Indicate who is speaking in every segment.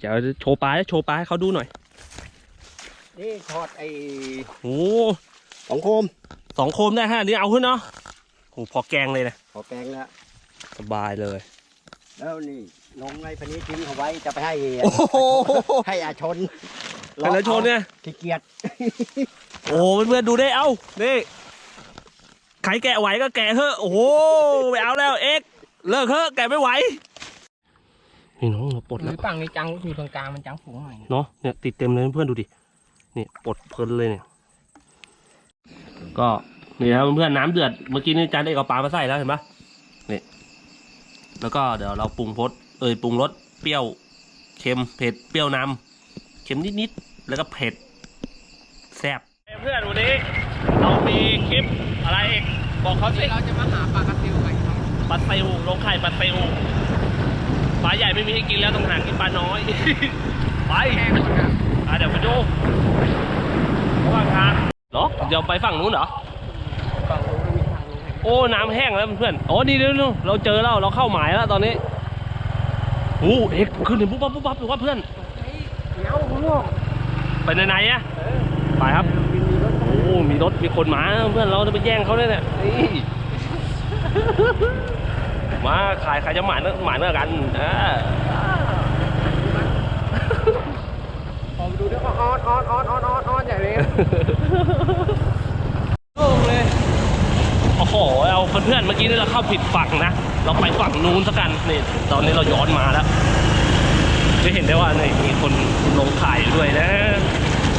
Speaker 1: เดี๋ยวโชว์ปลาให้โชว์ปลาให้เขาดูหน่อย
Speaker 2: นี่ทอดไอ้
Speaker 1: โอ้
Speaker 2: สองโคม
Speaker 1: สองโคมได้ฮะนี่เอาขึ้นเนาะโอ้พอแกงเลยนะ
Speaker 2: ขอแกงแล้ว
Speaker 1: สบายเลย
Speaker 2: แล้วนี่ลงไอ้พันนี้ทิ้งเอาไว้จะไปให้
Speaker 1: โอ้โห
Speaker 2: ให้อาชน
Speaker 1: แต่ละชนเนี่ย
Speaker 2: ขี้เกียจ
Speaker 1: โอ้เพื่อนๆดูได้เอ้านี่ใครแกะไหวก็แกะเถอะโอ้โหไม่เอาแล้วเอ็กซ์เลิกเถอะแกะไม่ไหว นี่น้องเราปลด
Speaker 3: ห
Speaker 1: แล้
Speaker 3: รื
Speaker 1: ว
Speaker 3: อฝั่งนี้จังอยู่ตรงกลางมันจังฝูงหน่อย
Speaker 1: เนาะเนี่ยติดเต็มเลยเพื่อนๆดูดินี่ปลดเพลินเลยเนี่ย ก็นี่ครับเพื่อนๆน้ำเดือดเมื่อกี้นี่จานเอกเอาปลามาใส่แล้วเห็นปะนี่แล้วก็เดี๋ยวเราปรุงรสเอยปรุงรสเปรี้ยวเค็มเผ็ดเปรี้ยวนำเค็มนิดๆแล้วก็เผ็ดแซ่บเพื่อนวันนี้เรามีคลิปอะไรอีกบอกเขาสิ
Speaker 3: เราจะมาหาปลากระติวกันครับ
Speaker 1: ปลาซิวลงไข่ปลาซิว ปลาใหญ่ไม่มีให้กินแล้วต้องหากินปลาน้อย ไป
Speaker 3: แห้งหมดครับ
Speaker 1: อะเดี๋ยวไปดูระหว่างทางเหรอเดี๋ยวไปฝั่งนู้นเหรอ
Speaker 3: ฝั่งนู้นมันมีทางลงให้
Speaker 1: โอ้ น้ำแห้งแล้วเพื่อนโอ้นี่เดี๋ยวๆเราเจอแล้วเราเข้าหมายแล้วตอนนี้โอ้เอ็กซ์ขึ้นถึงปุ๊บปั๊บปุ๊บปั๊บหรือว่าเพื่อน
Speaker 3: เงาคุณลูก
Speaker 1: ไปไหนๆอะไปครับโอ้มีรถมีคนมาเพื่อนเราจะไปแย่งเขาเนี่ยเนี่ยนี่ มาขายใครจะหมายเนื้อหมายเนื้อกันอ่า
Speaker 3: ผมดูด้วยว่าออนออนออนออนออนออนใหญ่เลย
Speaker 1: โล่งเลยโอ้โหเอาเพื่อนๆเมื่อกี้นี่เราเข้าผิดฝั่งนะเราไปฝั่งนู้นซะกันนี่ตอนนี้เราย้อนมาแล้วจะเห็นได้ว่านี่มีคนลงขายอยู่ด้วยนะ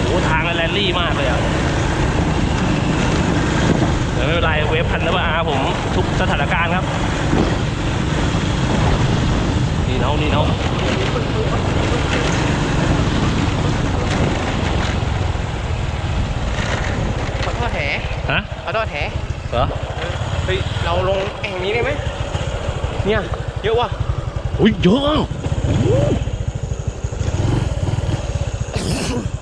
Speaker 1: โอ้ทางแรลลี่มากเลยอะแต่ไม่เป็นไรเวฟพันธุ์นะอาผมทุกสถานการณ์ครับ นี่เนานี่เนา
Speaker 3: ขอโทษแถ
Speaker 1: ฮะ
Speaker 3: ขอโทษแถ
Speaker 1: เหรอ
Speaker 3: เฮ้ยเราลงแอ่งนี้ได้ไหมเนี่ยเยอะว่ะ
Speaker 1: อุ้ยเยอะอะ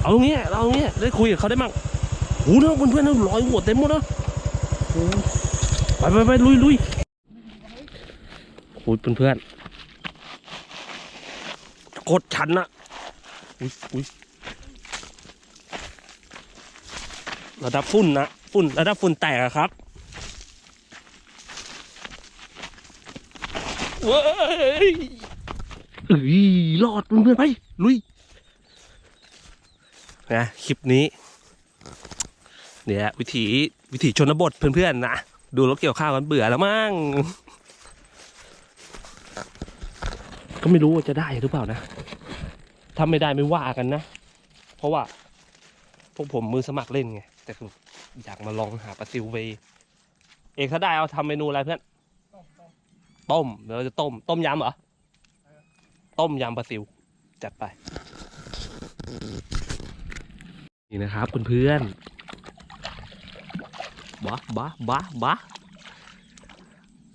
Speaker 1: เอางี้เราเอางี้ได้คุยกับเขาได้มั่งโอ้โหนะเพื่อนๆนะร้อยหัวเต็มหมดนะโอ้ไปไปไปลุยลุยโอ้ยเพื่อนๆ กดชันนะอุ้ยอุ้ยระดับฝุ่นนะฝุ่นระดับฝุ่นแตกอะครับเว้ยเอ้ยรอดเพื่อนๆไป ลุยนะคลิปนี้ เนี่ย วิถีวิถีชนบทเพื่อนๆนะ ดูรถเกี่ยวข้าวกันเบื่อแล้วมั้งก็ ไม่รู้ว่าจะได้หรือเปล่านะถ้าไม่ได้ไม่ว่ากันนะ เพราะว่าพวกผมมือสมัครเล่นไง แต่คืออยากมาลองหาปลาซิวเวเอกถ้าได้เอาทำเมนูอะไรเพื่อน ต้มเดี๋ยวเราจะต้ม ต้มยำเหรอ ต้มยำปลาซิว จัดไป นี่นะครับเพื่อนๆบ้าบ้าบ้าบ้า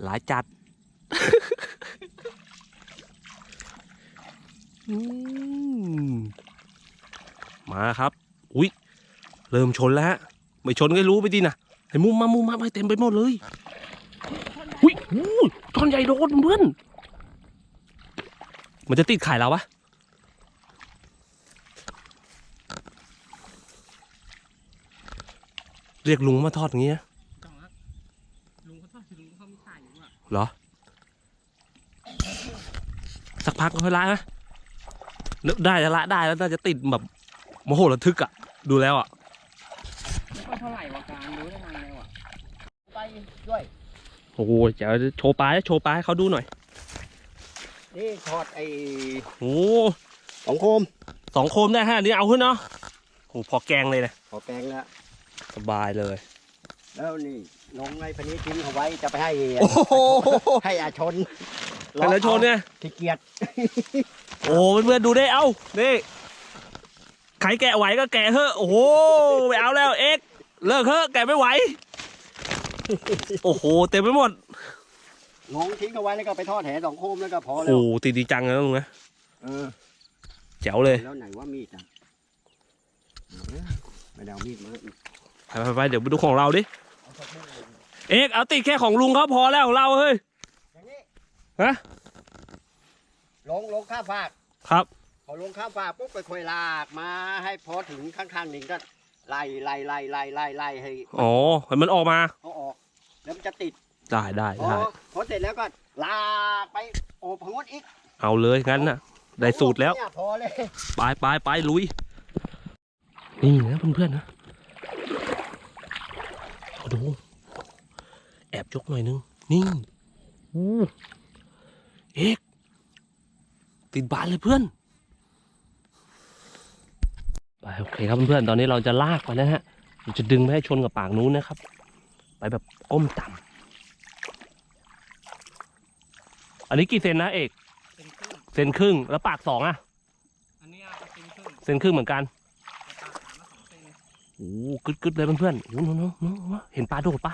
Speaker 1: หลายจัด อื มมาครับ อุ้ยเริ่มชนแล้วฮะไม่ชนก็รู้ไปดินะให้มุมมามุมมาไปเต็มไปหมดเลยอุ้ยอู้ตอนใหญ่โดนเพื่อนมันจะติดไข่เราปะเรียกลุงมาทอดอย่างเงี้ย
Speaker 3: จังหวะลุงเขาทอดลุงเขามีขายอยู่อะ
Speaker 1: เหรอ สักพักก็ค่อยละนะนึก ได้จะละได้แล้วน่าจะติดแบบโมโหระทึกอะดูแล้วอะ
Speaker 3: ไม่ค่อยเท่าไหร่ว่าการรู้ได้ไงแล้วอะ
Speaker 2: ไปด้วย
Speaker 1: โอ้โหเดี๋ยวโชว์ปลาให้โชว์ปลาให้เขาดูหน่อย
Speaker 2: นี่ทอดไอ้
Speaker 1: โอ้
Speaker 2: สองโคม
Speaker 1: สองโคมได้ฮะนี่เอาขึ้นเนาะโอ้พอแกงเลยนะ
Speaker 2: ขอแกงแล้ว
Speaker 1: สบายเลย
Speaker 2: แล้วนี่ลงไอ้พันนี้ทิ้งเอาไว้จะไปให้
Speaker 1: โอ้โห
Speaker 2: ให้อาชน
Speaker 1: แต่ละชนเนี่ย
Speaker 2: ขี้เกียจ
Speaker 1: โอ้เพื่อนๆดูได้เอ้านี่ใครแกะไหวก็แกะเถอะโอ้โหไม่เอาแล้วเอ็กซ์เลิกเถอะแกะไม่ไหว โอ้โหเต็มไปหมด
Speaker 2: งงทิ้งเอาไว้แล้วก็ไปทอดแหสองโคมแล้วก็พอ
Speaker 1: โอ้
Speaker 2: แล้ว
Speaker 1: โหตีดีจังนะลุงนะ
Speaker 2: เออ
Speaker 1: แจ๋วเลย
Speaker 2: แล้วไหนว่ามีดอะเออไม่ได้เอามีดมาอีก
Speaker 1: ไปไปไปเดี๋ยวไปดูของเราดิเอกเอาติดแค่ของลุงเขาพอแล้วของเราเฮ้ย
Speaker 2: อย่างนี้
Speaker 1: ฮะ
Speaker 2: ลงลงค่าฝาก
Speaker 1: ครับ
Speaker 2: พอลงข้ามฟ้าปุ๊บไปค่อยลากมาให้พอถึงข้างๆหนึ่งก็ไล่ไล่ไล่ไล่ไล่ไล่ให้
Speaker 1: อ๋อให้มันออกมา
Speaker 2: เอาออกแล้วมันจะติด
Speaker 1: ได้ได้
Speaker 2: พอ
Speaker 1: ได้
Speaker 2: พอเสร็จแล้วก็ลากไปโอบพงดอีก
Speaker 1: เอาเลยงั้นน่ะ ได้สูตรแล้ว
Speaker 2: เนี่ยพอเลย
Speaker 1: ไปไปไปลุย นี่นะเพื่อนๆนะเอาดูแอบยกหน่อยนึง นี่อู้ เอกติดบานเลยเพื่อนไปโอเคครับเพื่อนๆตอนนี้เราจะลากไปนะฮะเราจะดึงไม่ให้ชนกับปากนู้นนะครับ ไปแบบก้มต่ำอันนี้กี่เซนนะเอก
Speaker 3: เป็นครึ่ง
Speaker 1: เซนครึ่งแล้วปากสองอะ
Speaker 3: อันนี้อาจจะเป็นครึ่ง
Speaker 1: เซนครึ่งเหมือนกัน
Speaker 3: แต่ปากสามมาสองเซน
Speaker 1: โอ้โหกึดกึดเลยเพื่อนๆโอ้โหน้องน้องน้องเห็นปลาโดดปะ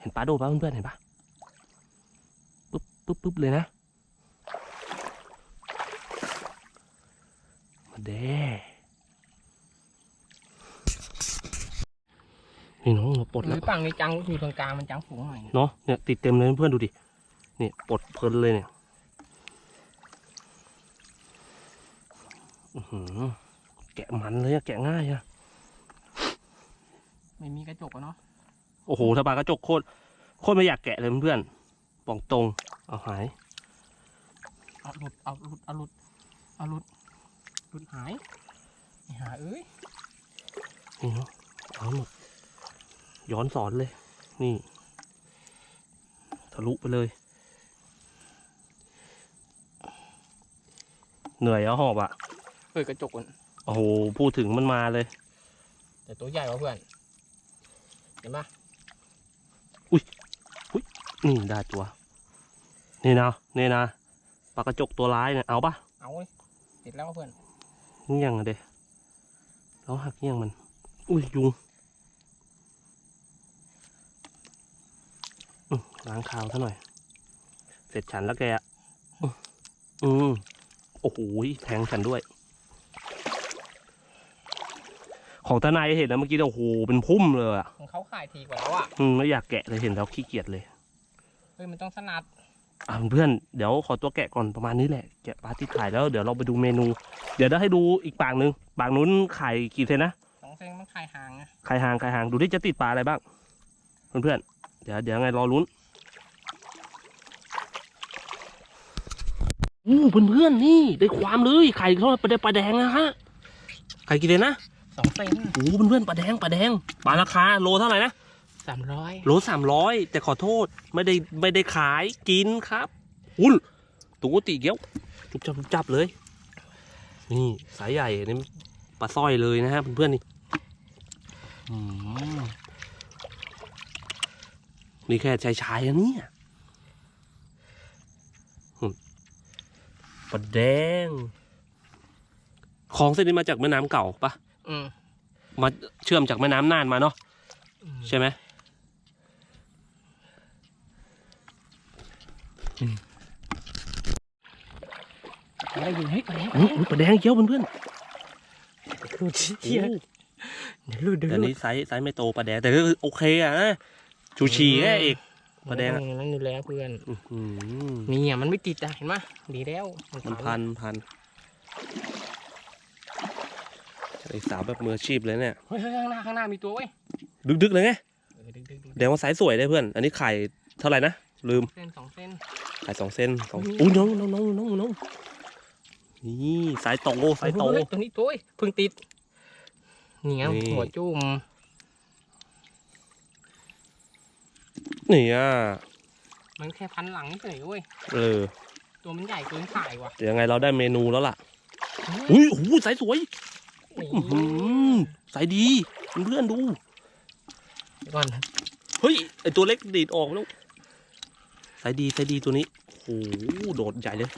Speaker 1: เห็นปลาโดดปะเพื่อนๆเห็นปะปุ๊บปุ๊บปุ๊บเลยนะมา เด้นี่น้องเราปลด
Speaker 3: ห
Speaker 1: แล้
Speaker 3: รื
Speaker 1: ว
Speaker 3: อฝั่งในจังอยู่ตรงกลางมันจังฝูงหน่อย
Speaker 1: เนาะเนี่ยติดเต็มเลยเพื่อนๆดูดินี่ปลดเพลินเลยเนี่ยอื้อหือแกะมันเลยอะแกะง่ายอะ
Speaker 3: ไม่มีกระจกอะเนาะ
Speaker 1: โอ้โหถ้าปลากระจกโคตรโคตรไม่อยากแกะเลยเพื่อนๆบอกตรงเอาหาย
Speaker 3: เอาหลุดเอาหลุดเอาหลุดเอาหลุด หลุดหายไอ้หาเอ้ย
Speaker 1: นี่เนาะเอาหมดย้อนสอนเลย นี่ ทะลุไปเลย เหนื่อยเอาหอบอะ
Speaker 3: เปิดกระจกก่อน
Speaker 1: โอ้โหพูดถึงมันมาเลย
Speaker 3: แต่ตัวใหญ่กว่าเพื่อน เห็นปะ
Speaker 1: นี่ได้ตัว นี่นะนี่นะปลากระจกตัวร้ายเนี่ยเอาปะ
Speaker 3: เอาเว้ยติดแล้วเพื่อน
Speaker 1: เงี้ยงอะเดเราหักเงี้ยงมัน อุ้ยยุงอื้อล้างคาวซะหน่อย เสร็จฉันแล้วแกอะอื้ออืมโอ้โหแทงฉันด้วย ของตานายเห็นนะเมื่อกี้เนี่ยโอ้โหเป็นพุ่มเลยอะ
Speaker 3: ของเขาขายทีกว่าแล้วอะ
Speaker 1: อืมไม่อยากแกะเลยเห็นแล้วขี้เกียจเลย
Speaker 3: เฮ้ยมันต้องสนัด
Speaker 1: อ่าเพื่อนเดี๋ยวขอตัวแกะก่อนประมาณนี้แหละแกะปลาที่ถ่ายแล้วเดี๋ยวเราไปดูเมนู เดี๋ยวได้ให้ดูอีกปากหนึ่งปากนู้นไข่กี่เซนนะ
Speaker 3: สองเซนมันขายห่างอะ
Speaker 1: ไข่หางไข่หางดูที่จะติดปลาอะไรบ้างเพื่อนๆเดี๋ยวเดี๋ยวไงรอลุ้นอู้เพื่อนๆนี่ได้ความเลยไข่เขาไปได้ปลาแดงนะฮะไข่กี่เซนนะ
Speaker 3: สองเซน
Speaker 1: โอ้เพื่อนๆปลาแดงปลาแดงปลาราคาโลเท่าไหร่นะ
Speaker 3: สามร้อย
Speaker 1: โลสามร้อยแต่ขอโทษไม่ได้ไม่ได้ขายกินครับ อุ้นตัวติเกี้ยวจุบจับจุบจับเลย นี่สายใหญ่นี่ปลาสร้อยเลยนะฮะเพื่อนๆนี่อืมนี่แค่ชายชายๆอันนี้ปลาแดงคลองเส้นนี้มาจากแม่น้ำเก่าปะ
Speaker 3: อืม
Speaker 1: มาเชื่อมจากแม่น้ำน่านมาเนาะ
Speaker 3: อืม
Speaker 1: ใช่ไหม
Speaker 3: อะไรอยู่เฮ้ยอะไร
Speaker 1: อุ๊ยอุ๊ยปลาแดงเกี้ยวเพื่อน
Speaker 3: รูด
Speaker 1: ๆ
Speaker 3: เทีย
Speaker 1: โอ้
Speaker 3: เดี๋ยวรูดเดี๋ยว
Speaker 1: แต่
Speaker 3: รูด
Speaker 1: นี้ไซส์ไซส์ไม่โตปลาแดงแต่ก็โอเคอะนะชูชีแค่อีกปลาแดงอะ
Speaker 3: นั่นอยู่แล้วเพื่อน
Speaker 1: อื้อหือ
Speaker 3: นี่อะมันไม่ติดอะเห็นไหมดีแล้ว
Speaker 1: มันพันพันไอสาวแบบมืออาชีพเลยเนี่ย
Speaker 3: เฮ้ยเฮ้ยข้างหน้าข้างหน้ามีตัวเว้ย
Speaker 1: ดึกๆเลยไง
Speaker 3: เออดึกดึกดึก
Speaker 1: แดงว่าไซส์สวยได้เพื่อน อันนี้ไข่เท่าไหร่นะ ลืม
Speaker 3: เส้นสองเส้น
Speaker 1: ไข่สองเส้นสองอุ้ยน้องน้องน้องน้องน้องนี่สายโตสายโต
Speaker 3: เฮ้ตัวนี้ตัวเว้ยเพิ่งติดนี่ไง
Speaker 1: นี่
Speaker 3: หัวจุ่ม
Speaker 1: นี่อะ
Speaker 3: มันแค่พันหลังเฉยเว้ย
Speaker 1: เออ
Speaker 3: ตัวมันใหญ่เกินขายว่ะ
Speaker 1: เดี๋ยวยังไงเราได้เมนูแล้วล่ะอุ้ยโอ้โหสายสวย
Speaker 3: นี่
Speaker 1: อื้อหือสายดีเพื่อนๆดู
Speaker 3: เดี๋ยวก่อน
Speaker 1: เฮ้ยไอตัวเล็กดีดออกแล้ว สายดีสายดีตัวนี้โอ้โหโดดใหญ่เลย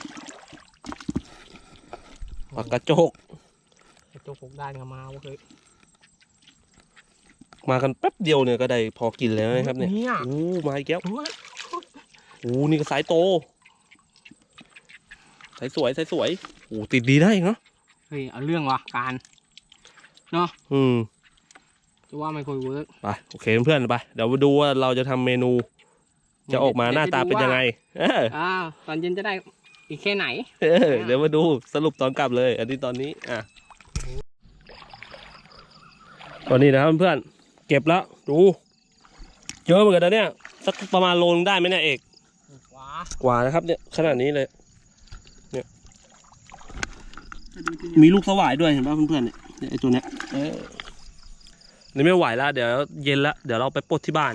Speaker 1: ปากกระโจก
Speaker 3: ไอ้โจ๊กหกด้านก็มาเว้ยเฮ้ย
Speaker 1: มากันแป๊บเดียวเนี่ยก็ได้พอกินแล้วนะครับเนี่ย
Speaker 3: เนี่ย
Speaker 1: โอ้มาอีกแล้ว
Speaker 3: เฮ้ย
Speaker 1: โอ้นี่ก็สายโต สายสวยสายสวยโอ้ติดดีได้เนาะ
Speaker 3: เฮ้ยเอาเรื่องว่ะการ
Speaker 1: อืม
Speaker 3: จะว่าไม่ค่อยเวิร์ก
Speaker 1: ไปโอเคเพื่อนๆไปเดี๋ยวมาดูว่าเราจะทำเมนู จะออกมาหน้าตาเป็นยังไงเออ
Speaker 3: อ่าตอนเย็นจะได้อีกแค่ไหน
Speaker 1: เออเดี๋ยวมาดูสรุปตอนกลับเลย อันนี้ตอนนี้อะตอนนี้นะครับเพื่อนๆเก็บแล้วดูเยอะเหมือนกันนะเนี่ย สักประมาณโลนึงได้ไหมเนี่ยเอก
Speaker 3: ว้าก
Speaker 1: ว่านะครับ เนี่ยขนาดนี้เลย เนี่ย มีลูกสวายด้วยเห็นป่ะเพื่อนๆเนี่ยเนี่ยไอตัวเนี้ยเออนี่ไม่ไหวแล้วเดี๋ยวเย็นแล้วเดี๋ยวเราไปปลดที่บ้าน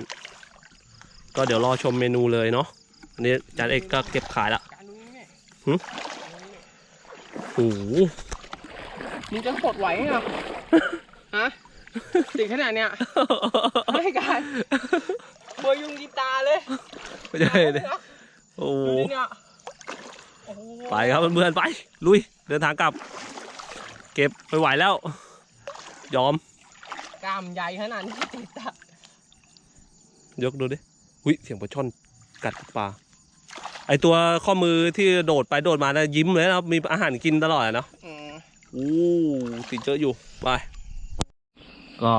Speaker 1: ก็เดี๋ยวรอชมเมนูเลยเนาะอันนี้จานเอกก็เก็บขายละ
Speaker 3: การนู้นนี่
Speaker 1: โอ้โห
Speaker 3: มึงจะปลดไหวเหรอฮะติดขนาดเนี้ยไม่การเบอร์ยุงกีตาร์เลย
Speaker 1: ไม่ใช่เนี่ยโอ้โห
Speaker 3: ดูดิเนี่ยโอ้โห
Speaker 1: ไปครับเพื่อนๆไป ลุย เดินทางกลับ เก็บไม่ไหวแล้ว ยอม
Speaker 3: กล้ามใหญ่ขนาดนี้ติดอะ
Speaker 1: ยกดูดิ อุ้ยเสียงปลาช่อนกัดปลาไอตัวข้อมือที่โดดไปโดดมานะยิ้มเลยนะมีอาหารกินตลอดอะเนาะ
Speaker 3: อืม
Speaker 1: อู้ติดเยอะอยู่ไปก็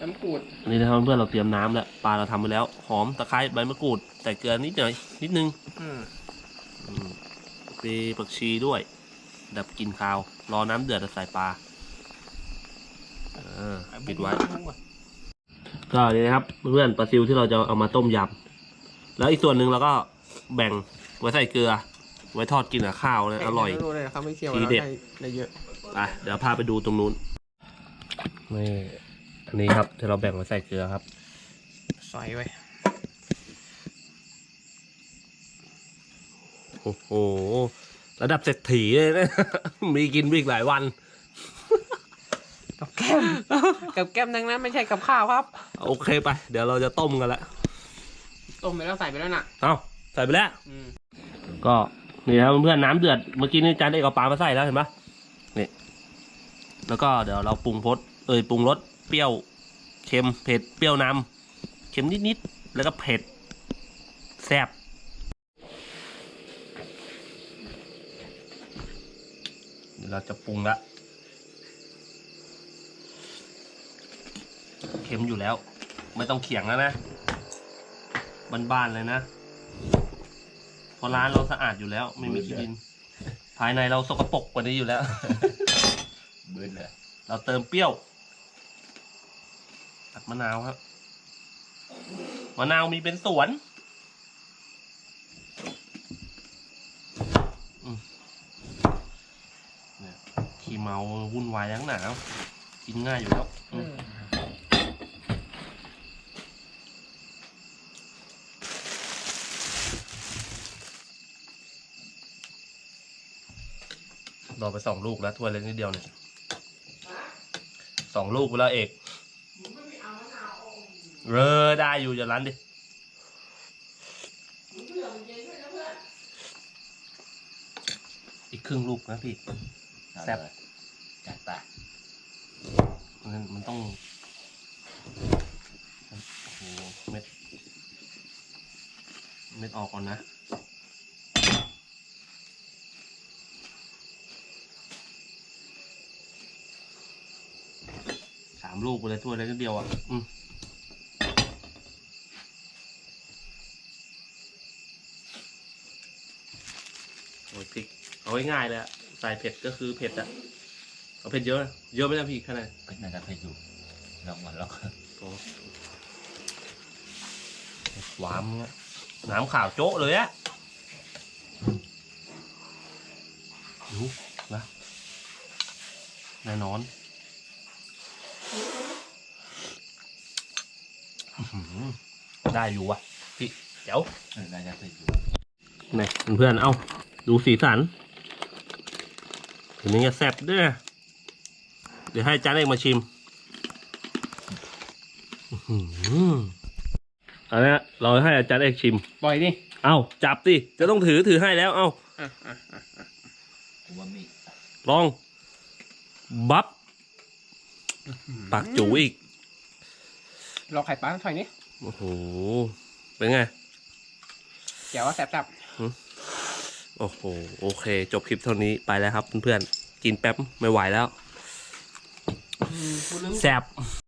Speaker 3: น้ำกรูด
Speaker 1: อันนี้นะครับเพื่อนเราเตรียมน้ำแล้วปลาเราทำไปแล้ว หอมตะไคร้ใบมะกรูดใส่เกลือนิดหน่อยนิดนึง
Speaker 3: อืม
Speaker 1: อืมมีผักชีด้วย ดับกลินคาว รอน้ำเดือดแล้วใส่ปลาเออปิดไว้ ก็นี่นะครับเพื่อนปลาซิวที่เราจะเอามาต้มยำ แล้วอีกส่วนหนึ่งเราก็แบ่งไว้ใส่เกลือ ไว้ทอดกินกับข้าวนะอร่อย
Speaker 3: ดูเลยครับไม่เคี่ยว
Speaker 1: ที
Speaker 3: แล้ว
Speaker 1: เด็ด
Speaker 3: ได้ได้เยอะ
Speaker 1: ไปเดี๋ยวพาไปดูตรงนู้นนี่อันนี้ครับที่เราแบ่งไว้ใส่เกลือครับ
Speaker 3: ใส่ไว้
Speaker 1: โอ้โห ระดับเศรษฐีเลยนะ มีกินไปอีกหลายวัน
Speaker 3: กับแก้ม กับแก้มดังนั้นไม่ใช่กับข้าวครับ
Speaker 1: โอเคไป เดี๋ยวเราจะต้มกันละ
Speaker 3: ต้มไปแล้วใส่ไปแล้วน่ะ
Speaker 1: เอาใส่ไปแล้ว
Speaker 3: อืม
Speaker 1: ก็นี่ครับเพื่อนๆน้ำเดือดเมื่อกี้นี่จานเอกเอาปลามาใส่แล้วเห็นปะนี่แล้วก็เดี๋ยวเราปรุงรสเอยปรุงรสเปรี้ยวเค็มเผ็ดเปรี้ยวนำเค็มนิดๆแล้วก็เผ็ดแซ่บเดี๋ยวเราจะปรุงละเค็มอยู่แล้ว ไม่ต้องเขียงแล้วนะ บ้านๆเลยนะเพราะร้านเราสะอาดอยู่แล้ว ไม่มีขี้ดิน ภายในเราสกปรกกว่านี้อยู่แล้ว
Speaker 2: บืนเลย
Speaker 1: เราเติมเปรี้ยวตัดมะนาวครับมะนาวมีเป็นสวนอืมเนี่ยขี้เมาวุ่นวายทั้งหนาวกินง่ายอยู่แล้ว อืมรอไปสองลูกแล้วถ้วยเล็กนิดเดียวเนี่ยสองลูกไปแล้วเอกเออได้อยู่จะร้านดิอีกครึ่งลูกนะพี่แซ่บ
Speaker 2: จัดไป
Speaker 1: มันมันต้องโอ้โหเม็ดเม็ดออกก่อนนะามลูกไปเลยถ้วยเล็กนิดเดียวอะอืมโอ้ยพริกเอาง่ายๆเลยอะใส่เผ็ดก็คือเผ็ดอะเอาเผ็ดเยอะนะเยอะไหมนะพี่ขนาด
Speaker 2: ก็น่าจะเคยอยู่ลองมาลอง
Speaker 1: โอ้หวานเงี้ยน้ำขาวโจ๊ะเลยอะดูนะแน่นอนอื้อหือ ได้อยู่ว่ะพี่เดี๋ยว
Speaker 2: น่าจะเคยอยู่
Speaker 1: นี่เพื่อนๆเอาดูสีสันเห็นมันจะแซ่บด้วยนะเดี๋ยวให้จานเอกมาชิมอื้อหือเอาละเราให้อาจารย์เอกชิม
Speaker 3: ปล่อยดิ
Speaker 1: เอาจับสิจะต้องถือถือให้แล้ว เอา
Speaker 3: อะอะอะ
Speaker 2: กูว่ามี
Speaker 1: ลอง บับปากจูอีก
Speaker 3: รอไข่ปลาถอยนี่
Speaker 1: โอ้โห เป็นไง
Speaker 3: แจ๋วว่าแซ่บ
Speaker 1: โอ้โห โอเค จบคลิปเท่านี้ไปแล้วครับเพื่อนๆ กินแป๊บไม่ไหวแล้ว
Speaker 3: ๆอืมพูดเรื่อง
Speaker 1: แซ่บ